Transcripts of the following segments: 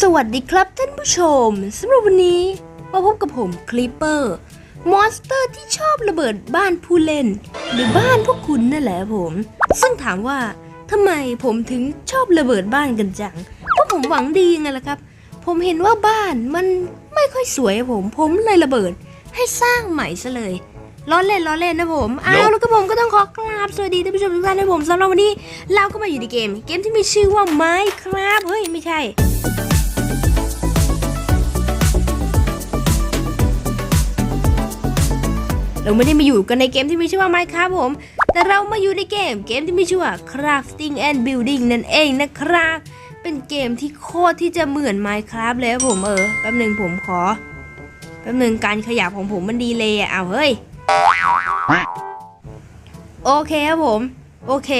สวัสดีครับท่านผู้ชมสำหรับวันนี้ มาพบกับผมคลิปเปอร์มอนสเตอร์ที่ชอบระเบิดบ้านผู้เล่น หรือบ้านพวกคุณนั่นแหละผม ซึ่งถามว่าทำไมผมถึงชอบระเบิดบ้านกันจังเพราะผมหวังดีไงล่ะครับ ผมเห็นว่าบ้านมันไม่ค่อยสวยอะผม ผมเลยระเบิดให้สร้างใหม่ซะเลยล้อเล่นล้อเล่นนะผมอ้าวแล้วก็ผมก็ต้องขอกราบสวัสดีท่านผู้ชมทุกท่านนะผมสำหรับวันนี้เราก็มาอยู่ในเกม เกมที่มีชื่อว่าไม้ครับเฮ้ยไม่ใช่ เราไม่ได้มาอยู่กันในเกมที่มีชื่อว่า Minecraft ผม แต่เรามาอยู่ในเกมเกมที่มีชื่อว่า Crafting and Building นั่นเองนะครับ เป็นเกมที่โคตรที่จะเหมือน Minecraft เลยผมเออแป๊บหนึ่งผมขอแป๊บหนึ่งการขยับของผมมันดีเลยอะเอาเฮ้ยโอเคครับผม โอเค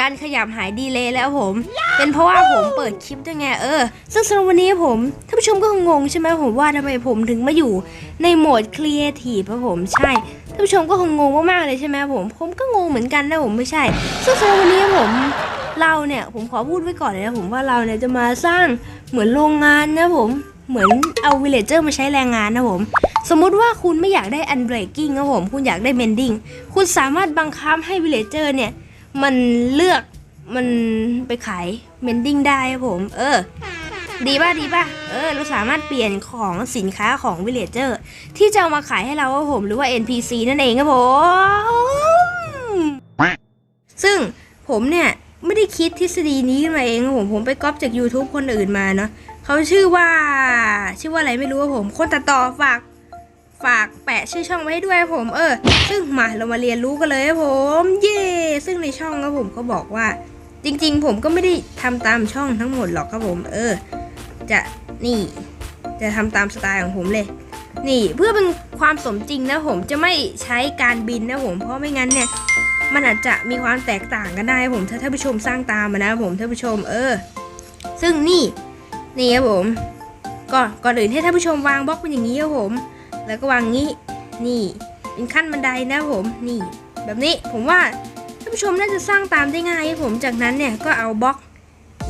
การขยับหายดีเลยแล้วผม เป็นเพราะว่าผมเปิดคลิปด้วยไงเออ ซึ่งสำหรับวันนี้ผมท่านผู้ชมก็คงงงใช่ไหมผมว่าทำไมผมถึงมาอยู่ในโหมดครีเอทีฟครับผมใช่านผู้ชมก็คงงงมากๆเลยใช่ไหมผม ผมก็งงเหมือนกันนะผมไม่ใช่ซึ่งสำหรับวันนี้ผมเราเนี่ยผมขอพูดไว้ก่อนเลยนะผมว่าเราเนี่ยจะมาสร้างเหมือนโรงงานนะผมเหมือนเอาวิลเลเจอร์มาใช้แรงงานนะผม สมมุติว่าคุณไม่อยากได้อันเบรกกิ้งครับผมคุณอยากได้เมนดิ้งคุณสามารถบังคับให้วิลเลเจอร์เนี่ยมันเลือกมันไปขายเมนดิ้งได้ครับผม เออ ดีป่ะดีป่ะ เออ เราสามารถเปลี่ยนของสินค้าของวิลเลเจอร์ ที่จะเอามาขายให้เราครับผมหรือว่า NPC นั่นเองครับผม ซึ่งผมเนี่ยไม่ได้คิดทฤษฎีนี้ขึ้นมาเองครับผมผมไปก๊อปจาก YouTube คนอื่นมาเนาะเขาชื่อว่า ชื่อว่าอะไรไม่รู้ครับผม คนตัดต่อฝากฝากแปะชื่อช่องไว้ให้ด้วยผม เออ ซึ่งมาเรามาเรียนรู้กันเลยครับผม เย่ซึ่งในช่องครับผมเขาบอกว่า จริง ๆ ผมก็ไม่ได้ทำตามช่องทั้งหมดหรอกครับผม เออ จะนี่ จะทำตามสไตล์ของผมเลย นี่เพื่อเป็นความสมจริงนะผมจะไม่ใช้การบินนะผม เพราะไม่งั้นเนี่ยมันอาจจะมีความแตกต่างกันได้ผมถ้าท่านผู้ชมสร้างตามมานะผมท่านผู้ชมเออ ซึ่งนี่นี่ครับผมก็ก่อนอื่นให้ท่านผู้ชมวางบล็อกเป็นอย่างนี้ครับผม แล้วก็วางงี้นี่เป็นขั้นบันไดนะผมนี่ แบบนี้ผมว่าท่านผู้ชมน่าจะสร้างตามได้ง่ายครับผมจากนั้นเนี่ยก็เอาบล็อก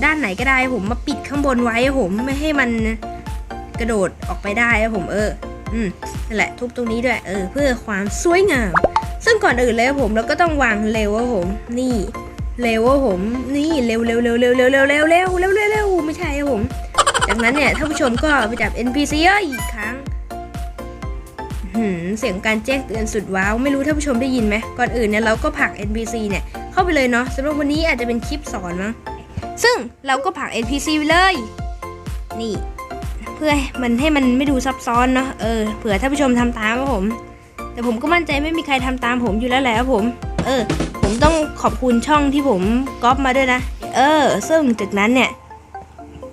ด้านไหนก็ได้ผมมาปิดข้างบนไว้ผมไม่ให้มันกระโดดออกไปได้ผมเออ อืมนั่นแหละทุบตรงนี้ด้วยเออ เพื่อความสวยงาม ซึ่งก่อนอื่นเลยผมเราก็ต้องวางเร็วครับผม นี่เร็วครับผมนี่เร็วเร็วเร็วเร็วเร็วเร็วเร็วเร็วเร็วเร็วไม่ใช่ผม จากนั้นเนี่ยท่านผู้ชมก็ไปจับ NPC อีกครั้งเสียงการแจ้งเตือนสุดว้าวไม่รู้ท่านผู้ชมได้ยินไหมก่อนอื่นเนี่ยเราก็ผลัก NPC เนี่ยเข้าไปเลยเนาะสำหรับวันนี้อาจจะเป็นคลิปสอนมั้ง ซึ่งเราก็ผัก NPC ไปเลย นี่ เพื่อมันให้มันไม่ดูซับซ้อนเนาะเออเผื่อท่านผู้ชมทำตามครับผม แต่ผมก็มั่นใจไม่มีใครทำตามผมอยู่แล้วแหละครับผม เออ ผมต้องขอบคุณช่องที่ผมก๊อปมาด้วยนะ เออ ซึ่งจากนั้นเนี่ย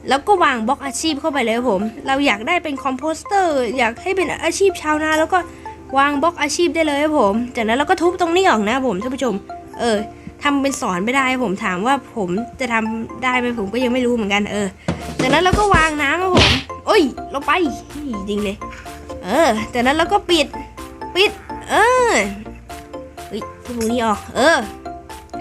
แล้วก็วางบล็อกอาชีพเข้าไปเลยผม เราอยากได้เป็นคอมโพสเตอร์ อยากให้เป็นอาชีพชาวนา แล้วก็วางบล็อกอาชีพได้เลยครับผม จากนั้นเราก็ทุบตรงนี้ออกนะผมท่านผู้ชม เออ ทำเป็นสอนไม่ได้ผมถามว่าผมจะทำได้ไหมผมก็ยังไม่รู้เหมือนกัน เออจากนั้นเราก็วางน้ำครับผมโอ้ยลงไปจริงเลย เออจากนั้นเราก็ปิดปิด เออเฮ้ยทุบตรงนี้ออกเออ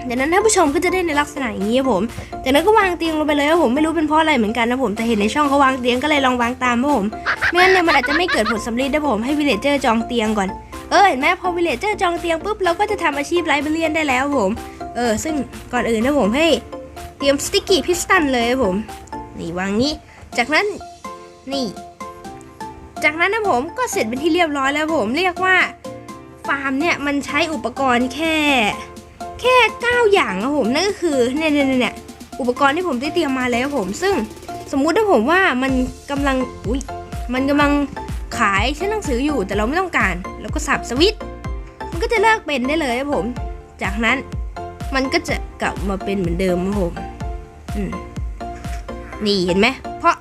จากนั้นท่านผู้ชมก็จะได้ในลักษณะอย่างนี้ครับผม จากนั้นก็วางเตียงลงไปเลยครับผมไม่รู้เป็นเพราะอะไรเหมือนกันนะผมแต่เห็นในช่องเขาวางเตียงก็เลยลองวางตามครับผมไม่งั้นเนี่ยมันอาจจะไม่เกิดผลสำเร็จนะผมให้วิเลเจอร์จองเตียงก่อนเออเห็นไหมพอวิเลเจอร์จองเตียงปุ๊บเราก็จะทำอาชีพไลบรารียนได้แล้วครับผม เออ ซึ่งก่อนอื่นนะผมให้เตรียมสติกกี้พิสตันเลยผม นี่วางนี้ จากนั้นนี่ จากนั้นนะผมก็เสร็จเป็นที่เรียบร้อยแล้วผมเรียกว่าฟาร์มเนี่ยมันใช้อุปกรณ์แค่ แค่ 9 อย่างครับผมนั่นก็คือเนี่ยเนี่ยเนี่ยอุปกรณ์ที่ผมได้เตรียมมาแล้วผม ซึ่งสมมุติถ้าผมว่ามันกำลังอุ้ยมันกำลังขายชั้นหนังสืออยู่แต่เราไม่ต้องการเราก็สับสวิตช์มันก็จะเลิกเป็นได้เลยครับผม จากนั้น มันก็จะกลับมาเป็นเหมือนเดิมครับผมนี่เห็นไหมเพราะ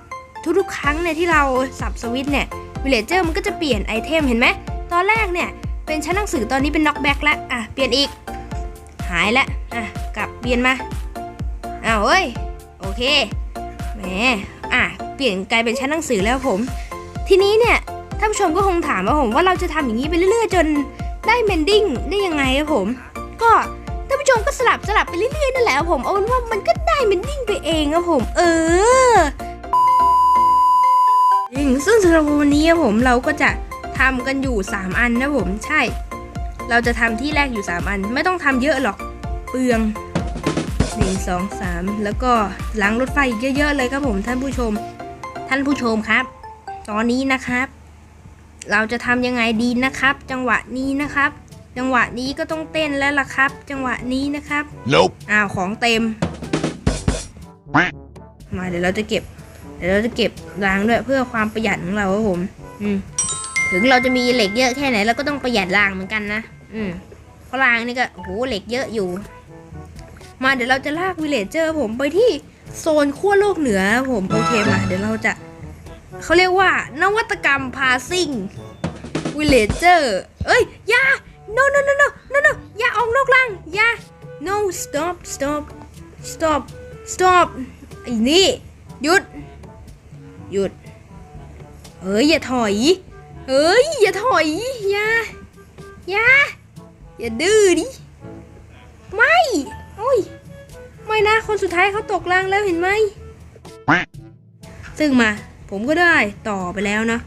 ทุกๆครั้งเนี่ยที่เราสับสวิตเนี่ยวิลเลเจอร์มันก็จะเปลี่ยนไอเทมเห็นไหมตอนแรกเนี่ยเป็นชั้นหนังสือตอนนี้เป็นน็อกแบ็กแล้วอะเปลี่ยนอีก หายแล้วอะกลับเปลี่ยนมาอ้าวเอ้ยโอเคแหมอะเปลี่ยนกลายเป็นชั้นหนังสือแล้วผม ทีนี้เนี่ยท่านผู้ชมก็คงถามว่าผมว่าเราจะทำอย่างนี้ไปเรื่อยๆ จนได้เมนดิ้งได้ยังไงครับผม ก็ ผู้ชมก็สลับสลับไปเรื่อยๆนั่นแหละผมเอาเป็นว่ามันก็ได้เมนดิ้งไปเองครับผม เออซึ่งสำหรับวันนี้ผมเราก็จะทำกันอยู่ 3 อันนะผมใช่ เราจะทำที่แรกอยู่ 3 อัน ไม่ต้องทำเยอะหรอกเปลือง 1 2 3 แล้วก็ล้างรถไฟเยอะๆเลยครับผมท่านผู้ชม ท่านผู้ชมครับ ตอนนี้นะครับ เราจะทำยังไงดีนะครับ จังหวะนี้นะครับ จังหวะนี้ก็ต้องเต้นแล้วล่ะครับ จังหวะนี้นะครับ Nope. อ้าวของเต็ม มาเดี๋ยวเราจะเก็บ เดี๋ยวเราจะเก็บล้างด้วยเพื่อความประหยัดของเราครับผม อืมถึงเราจะมีเหล็กเยอะแค่ไหนเราก็ต้องประหยัดรางเหมือนกันนะ อืมเพราะรางนี่ก็โอ้โหเหล็กเยอะอยู่ มาเดี๋ยวเราจะลากวิลเลจเจอร์ผมไปที่โซนขั้วโลกเหนือครับผมโอเคมาเดี๋ยวเราจะเขาเรียกว่านวัตกรรมพาซิ่งวิลเลจเจอร์ เอ้ยอย่า no no no no no no อย่าออกนอกรางอย่า no stop stop stop stop ไอ้นี่หยุด หยุดเฮ้ยอย่าถอยเฮ้ยอย่าถอยอย่าอย่าอย่าดื้อดิ ไม่โอ้ย ไม่นะ คนสุดท้ายเขาตกรางแล้วเห็นไหมซึ่งมา ผมก็ได้ต่อไปแล้วเนาะ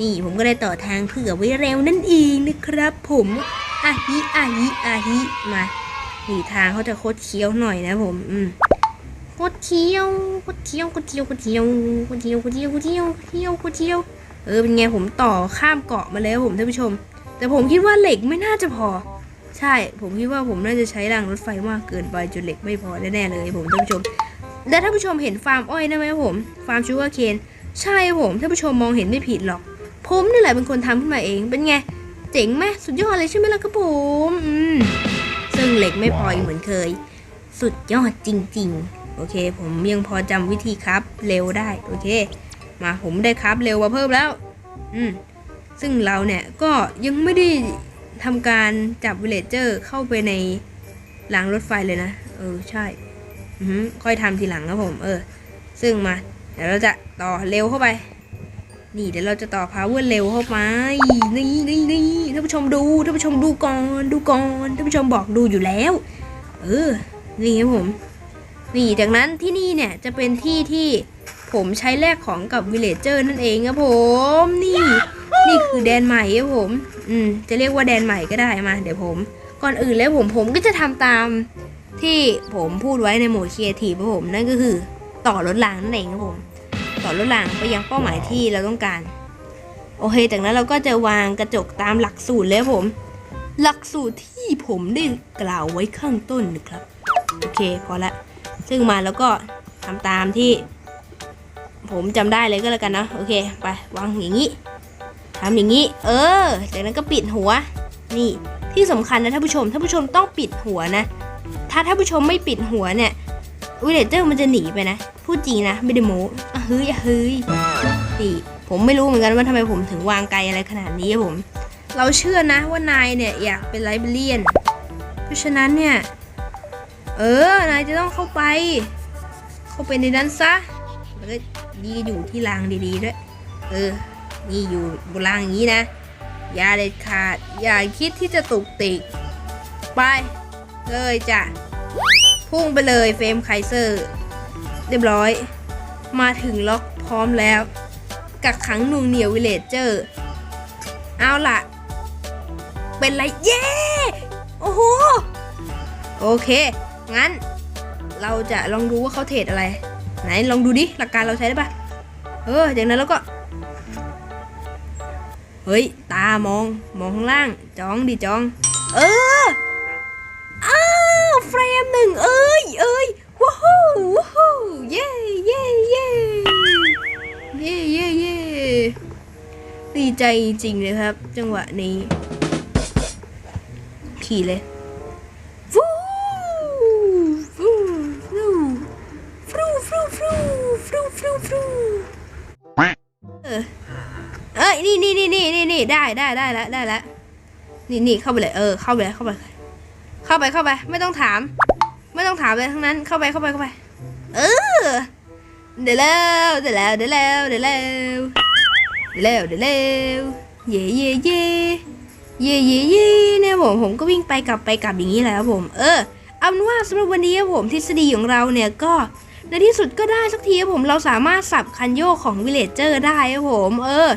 นี่ผมก็ได้ต่อทางเผื่อไว้เร็วนั่นเองนะครับ ผมอาฮิอาฮิอาฮิมานี่ทางเขาจะโคดเคี้ยวหน่อยนะผมอืมโคดเคี้ยวโคดเคี้ยวโคดเคี้ยวโคดเคี้ยวโคดเคี้ยวโคดเคี้ยวโคดเคี้ยวเคี้ยวโคดเคี้ยวเออเป็นไงผมต่อข้ามเกาะมาแล้วผมท่านผู้ชม แต่ผมคิดว่าเหล็กไม่น่าจะพอ ใช่ ผมคิดว่าผมน่าจะใช้รางรถไฟมากเกินไปจนเหล็กไม่พอแน่ๆเลยผมท่านผู้ชมและท่านผู้ชมเห็นฟาร์มอ้อยนะไหมผมฟาร์มชูการ์เคนใช่ผมท่านผู้ชมมองเห็นไม่ผิดหรอก ผมนี่แหละเป็นคนทำขึ้นมาเองเป็นไง เจ๋งไหมสุดยอดเลยใช่ไหมล่ะครับผมอืมซึ่งเหล็กไม่พออีกเหมือนเคย สุดยอดจริง ๆ โอเค ผมยังพอจำวิธีครับเร็วได้โอเค มาผมได้ครับเร็วมาเพิ่มแล้ว อืมซึ่งเราเนี่ยก็ยังไม่ได้ทำการจับวิเลเจอร์เข้าไปในรางรถไฟเลยนะ เออใช่ค่อยทำทีหลังครับผม เออ ซึ่งมา เดี๋ยวเราจะต่อเร็วเข้าไป นี่เดี๋ยวเราจะต่อ power เร็วเข้าไปนี่นี่นี่ท่านผู้ชมดูท่านผู้ชมดูก่อนดูก่อนท่านผู้ชมบอกดูอยู่แล้ว เออนี่ครับผมนี่จากนั้นที่นี่เนี่ยจะเป็นที่ที่ผมใช้แลกของกับวิลเลจเจอร์นั่นเองครับผมนี่นี่คือแดนใหม่ครับผม อืมจะเรียกว่าแดนใหม่ก็ได้มา เดี๋ยวผม ก่อนอื่นแล้วผมผมก็จะทำตามที่ผมพูดไว้ในโหมดครีเอทีฟครับผมนั่นก็คือต่อรถรางนั่นเองครับผม ต่อรถรางไปยังเป้าหมายที่เราต้องการ โอเค จากนั้นเราก็จะวางกระจกตามหลักสูตรเลยผม หลักสูตรที่ผมได้กล่าวไว้ข้างต้นนะครับ โอเคพอละ ซึ่งมาแล้วก็ทำตามที่ ผมจำได้เลยก็แล้วกันนะโอเค ไปวางอย่างนี้ทำอย่างนี้ เออ จากนั้นก็ปิดหัว นี่ที่สำคัญนะท่านผู้ชมท่านผู้ชมต้องปิดหัวนะ ถ้าท่านผู้ชมไม่ปิดหัวเนี่ย วิลเลเจอร์มันจะหนีไปนะ พูดจริงนะ ไม่ได้โม้อะเฮ้ยอะเฮ้ยนี่ผมไม่รู้เหมือนกันว่าทำไมผมถึงวางไกลอะไรขนาดนี้ผม เราเชื่อนะว่านายเนี่ยอยากเป็นไลบรารียน เพราะฉะนั้นเนี่ย เออ นายจะต้องเข้าไป เข้าไปในนั้นซะแล้วก็ดีอยู่ที่รางดีๆด้วย เออ นี่อยู่บนรางอย่างนี้นะ อย่าเด็ดขาด อย่าคิดที่จะตุกติก ไป เลยจ้ะ พุ่งไปเลยเฟรมไคเซอร์เรียบร้อย มาถึงล็อกพร้อมแล้ว กักขังน่งเหนียววิเลจเจอร์เอาล่ะ เป็นไรเย้โอ้โหโอเค งั้น เราจะลองดูว่าเขาเทรดอะไร ไหนลองดูดิ หลักการเราใช้ได้ปะเออจากนั้นเราก็ เฮ้ย ตามอง มองข้างล่าง จ้องดิจ้อง เออ ใจจริงเลยครับ จังหวะนี้ ขี่เลยฟูฟูฟูฟูฟูฟูฟูฟูฟูเออเอ้ยนี่นี่นี่นี่นี่นี่ได้ได้ได้แล้วได้แล้วนี่นี่เข้าไปเลยเออเข้าไปเลยเข้าไปเข้าไปเข้าไป ไม่ต้องถาม ไม่ต้องถามเลยทั้งนั้นเข้าไปเข้าไปเข้าไป เออเดี๋ยวแล้วเดี๋ยวแล้วเดี๋ยวแล้วเดี๋ยวแล้ว เดี๋ยวเดี๋ยวเย่เย่เย่เย่เย่เย่เนี่ยผมผมก็วิ่งไปกลับไปกลับอย่างนี้แหละครับผม เออเอาเป็นว่าสำหรับวันนี้ผมทฤษฎีของเราเนี่ยก็ในที่สุดก็ได้สักทีครับผมเราสามารถสับคันโยกของวิลเลจเจอร์ได้ครับผมเออ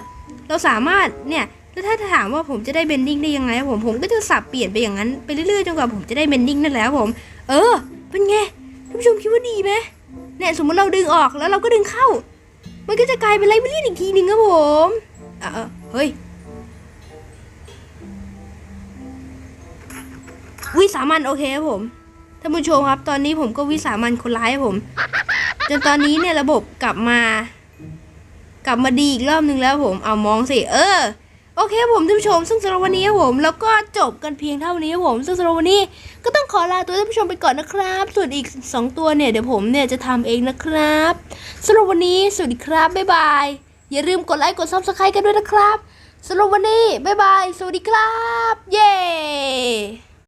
เราสามารถเนี่ยแล้วถ้าถามว่าผมจะได้เบนดิ้งได้ยังไงครับผมผมก็จะสับเปลี่ยนไปอย่างนั้นไปเรื่อยๆจนกว่าผมจะได้เบนดิ้งนั่นแหละครับผม เออ เป็นไงท่านผู้ชมคิดว่าดีไหมเนี่ยสมมติเราดึงออกแล้วเราก็ดึงเข้า มันก็จะกลายเป็นไลบรารีอีกทีหนึ่งครับผมเออเออเฮ้ยวิสามันโอเคครับผมท่านผู้ชมครับ ตอนนี้ผมก็วิสามันคนร้ายครับผมจนตอนนี้เนี่ยระบบกลับมา กลับมาดีอีกรอบนึงแล้วผมเอามองสิ เออ โอเคผมท่านผู้ชม ซึ่งสำหรับวันนี้ผมแล้วก็จบกันเพียงเท่านี้ผม ซึ่งสำหรับวันนี้ก็ต้องขอลาตัวท่านผู้ชมไปก่อนนะครับ ส่วนอีก 2 ตัวเนี่ยเดี๋ยวผมเนี่ยจะทำเองนะครับสำหรับวันนี้สวัสดีครับบ๊ายบายอย่าลืมกดไลค์กดซับสไครต์กันด้วยนะครับสำหรับวันนี้บ๊ายบายสวัสดีครับ เย้